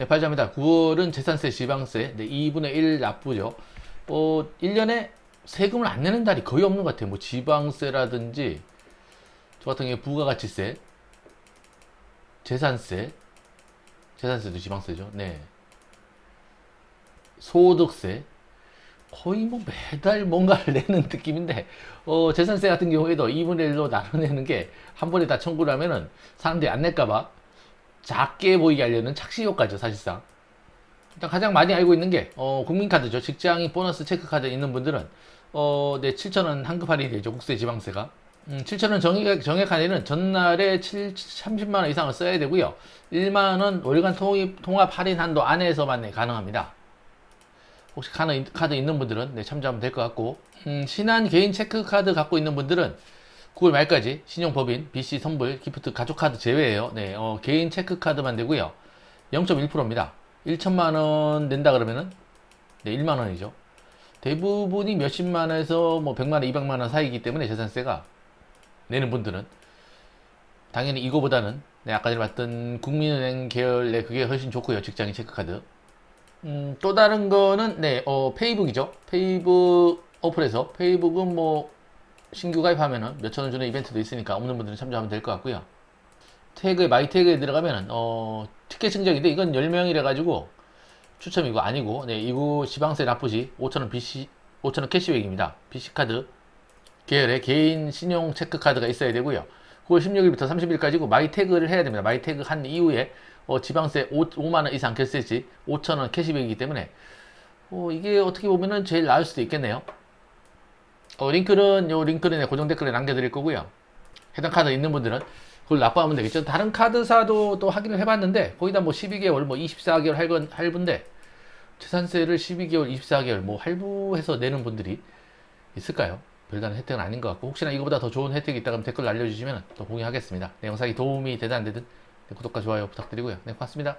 네, 발자입니다. 9월은 재산세, 지방세, 네, 2분의 1 납부죠. 어, 1년에 세금을 안 내는 달이 거의 없는 것 같아요. 뭐 지방세라든지, 저 같은 경우에 부가가치세, 재산세, 재산세도 지방세죠. 네. 소득세, 거의 뭐 매달 뭔가를 내는 느낌인데, 어, 재산세 같은 경우에도 2분의 1로 나눠내는 게 한 번에 다 청구를 하면은 사람들이 안 낼까봐 작게 보이게 하려는 착시 효과죠, 사실상. 일단 가장 많이 알고 있는 게, 어, 국민카드죠. 직장인 보너스 체크카드 있는 분들은, 어, 네, 7,000원 환급 할인이 되죠, 국세 지방세가. 음, 7,000원 정액, 정액 할인은 전날에 7, 30만원 이상을 써야 되고요. 1만원 월간 통합, 통합 할인 한도 안에서만 네, 가능합니다. 혹시 카드, 카드 있는 분들은 네, 참조하면 될 것 같고, 음, 신한 개인 체크카드 갖고 있는 분들은 9월 말까지 신용법인, BC 선불, 기프트, 가족카드 제외예요. 네, 어, 개인 체크카드만 되고요. 0.1%입니다. 1천만 원 낸다 그러면은 네, 1만 원이죠. 대부분이 몇십만에서 뭐 100만 원, 200만 원 사이기 때문에 재산세가 내는 분들은 당연히 이거보다는 네, 아까 전에 봤던 국민은행 계열 네, 그게 훨씬 좋고요. 직장인 체크카드. 음, 또 다른 거는 네, 어, 페이북이죠. 페이북 어플에서 페이북은 뭐 신규 가입하면은 몇천 원 주는 이벤트도 있으니까 없는 분들은 참조하면 될 것 같고요. 태그에 마이 태그에 들어가면은 어 티켓 증정인데 이건 10명이라 가지고 추첨이고 아니고 네 이거 지방세 납부시 5,000원 BC 5,000원 캐시백입니다. BC 카드 계열의 개인 신용 체크 카드가 있어야 되고요. 9월 16일부터 30일까지고 마이 태그를 해야 됩니다. 마이 태그 한 이후에 어, 지방세 5, 만원 이상 결세 시 5,000원 캐시백이기 때문에 어, 이게 어떻게 보면은 제일 나을 수도 있겠네요. 어, 링크는 요 링크는 고정 댓글에 남겨드릴 거고요. 해당 카드 있는 분들은 그걸 납부하면 되겠죠. 다른 카드사도 또 확인을 해봤는데 거의 다뭐 12개월, 뭐 24개월 할건 할부인데 재산세를 12개월, 24개월 뭐 할부해서 내는 분들이 있을까요? 별다른 혜택은 아닌 것 같고 혹시나 이거보다 더 좋은 혜택이 있다면 댓글 알려주시면 또 공유하겠습니다. 네, 영상이 도움이 되든 안 되든 네, 구독과 좋아요 부탁드리고요. 네, 고맙습니다.